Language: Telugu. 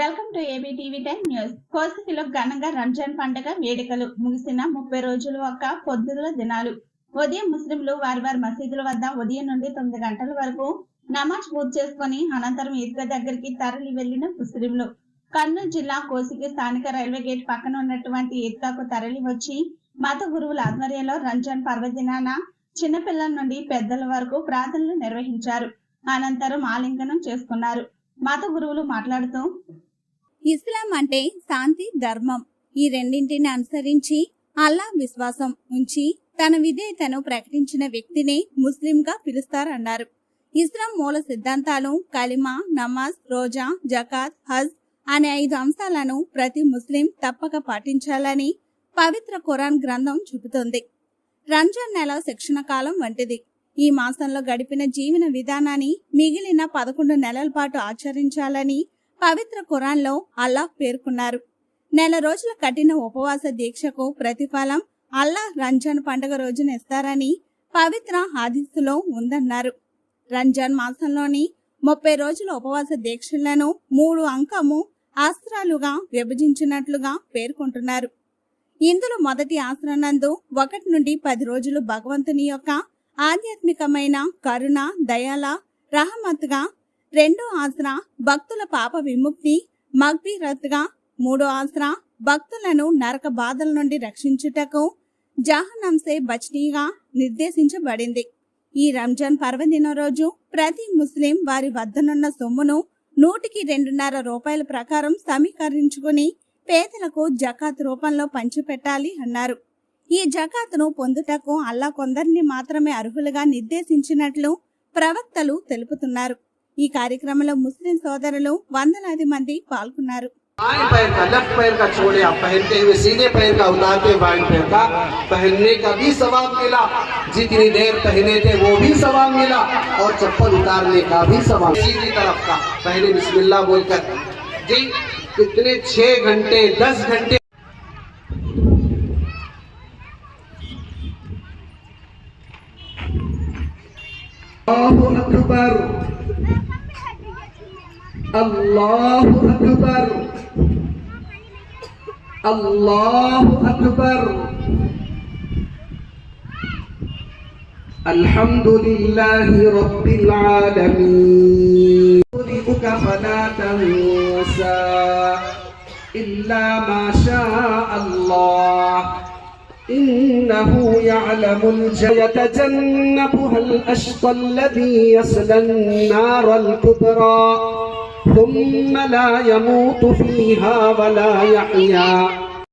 Welcome to AB TV ten news కోసికిలో ఘనంగా రంజాన్ పండుగ వేడుకలు ముగిసిన ముప్పై రోజులు ఒక పొద్దుల దినాలు. ఉదయం ముస్లింలు వారి వారి మసీదుల వద్ద ఉదయం నుండి తొమ్మిది గంటల వరకు నమాజ్ పూర్తి చేసుకుని అనంతరం ఈద్గా దగ్గరికి తరలి వెళ్ళిన ముస్లింలు. కర్నూలు జిల్లా కోసికి స్థానిక రైల్వే గేట్ పక్కన ఉన్నటువంటి ఈద్గాకు తరలి వచ్చి మత గురువుల ఆధ్వర్యంలో రంజాన్ పర్వదినాన చిన్నపిల్లల నుండి పెద్దల వరకు ప్రార్థనలు నిర్వహించారు. అనంతరం ఆలింగనం చేసుకున్నారు. మత గురువులు మాట్లాడుతూ ఇస్లాం అంటే శాంతి ధర్మం. ఈ రెండింటిని అనుసరించి అల్లా విశ్వాసం ఉంచి తన విధేయతను ప్రకటించిన వ్యక్తిని ముస్లింగా పిలుస్తారన్నారు. ఇస్లాం మూల సిద్ధాంతాలు కలిమా నమాజ్ రోజా జకాత్ హజ్ అనే ఐదు అంశాలను ప్రతి ముస్లిం తప్పక పాటించాలని పవిత్ర ఖురాన్ గ్రంథం చెబుతుంది రంజాన్ నెల శిక్షణ కాలం వంటిది. ఈ మాసంలో గడిపిన జీవన విధానాన్ని మిగిలిన పదకొండు నెలల పాటు ఆచరించాలని పవిత్ర ఖురాన్లో అల్లాహ్ పేర్కొన్నారు. నెల రోజుల కఠిన ఉపవాస దీక్షకు ప్రతిఫలం అల్లాహ్ రంజాన్ పండుగ రోజున ఇస్తారని పవిత్ర హాదిస్సులో ఉందన్నారు. రంజాన్ మాసంలోని ముప్పై రోజుల ఉపవాస దీక్షలను మూడు అంకము ఆస్త్రాలుగా విభజించినట్లుగా పేర్కొంటున్నారు. ఇందులో మొదటి ఆశ్రనందు ఒకటి నుండి పది రోజులు భగవంతుని యొక్క ఆధ్యాత్మికమైన కరుణ దయాల రహమత్గా రెండో ఆసరా భక్తుల పాప విముక్తి మగ్బీరత్గా మూడో ఆసరా భక్తులను నరక బాధల నుండి రక్షించుటకు జహనంసే బచ్నీగా నిర్దేశించబడింది. ఈ రంజాన్ పర్వదినం రోజు ప్రతి ముస్లిం వారి వద్దనున్న సొమ్మును నూటికి రెండున్నర రూపాయల ప్రకారం సమీకరించుకుని పేదలకు జకాత్ రూపంలో పంచిపెట్టాలి అన్నారు. ఈ జకాత్ను పొందుటకు అల్లా కొందరిని మాత్రమే అర్హులుగా నిర్దేశించినట్లు ప్రవక్తలు తెలుపుతున్నారు. ఈ కార్యక్రమంలో ముస్లిం సోదరులు వందలాది మంది పాల్గొన్నారు बाएं पैर का लेफ्ट पैर का छोड़े आप पहनते हुए सीधे पैर का उतारते बाएं पैर का पहनने का भी सवाब मिला जितनी देर पहने थे वो भी सवाब मिला और चप्पल उतारने का भी सवाब सीधी तरफ का पहले बिस्मिल्लाह बोलकर जी कितने छह घंटे दस घंटे अल्लाहु আল্লাহ আকবর আল্লাহ আকবর الحمد لله رب العالمين أقرئك فلا تنسى إلا ما شاء الله إنه يعلم يتجنبها الأشقى الذي يصلى النار الكبرى ثم لا يموت فيها ولا يحيا.